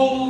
povo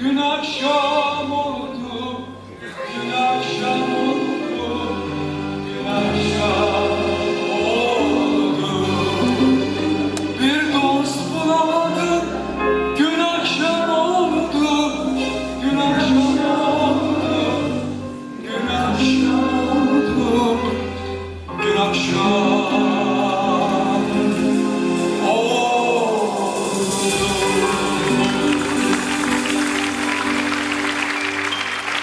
Gün akşam oldu, gün akşam oldu, gün akşam oldu. Bir dost bulamadım, gün akşam oldu, gün akşam oldu, gün akşam oldu, gün akşam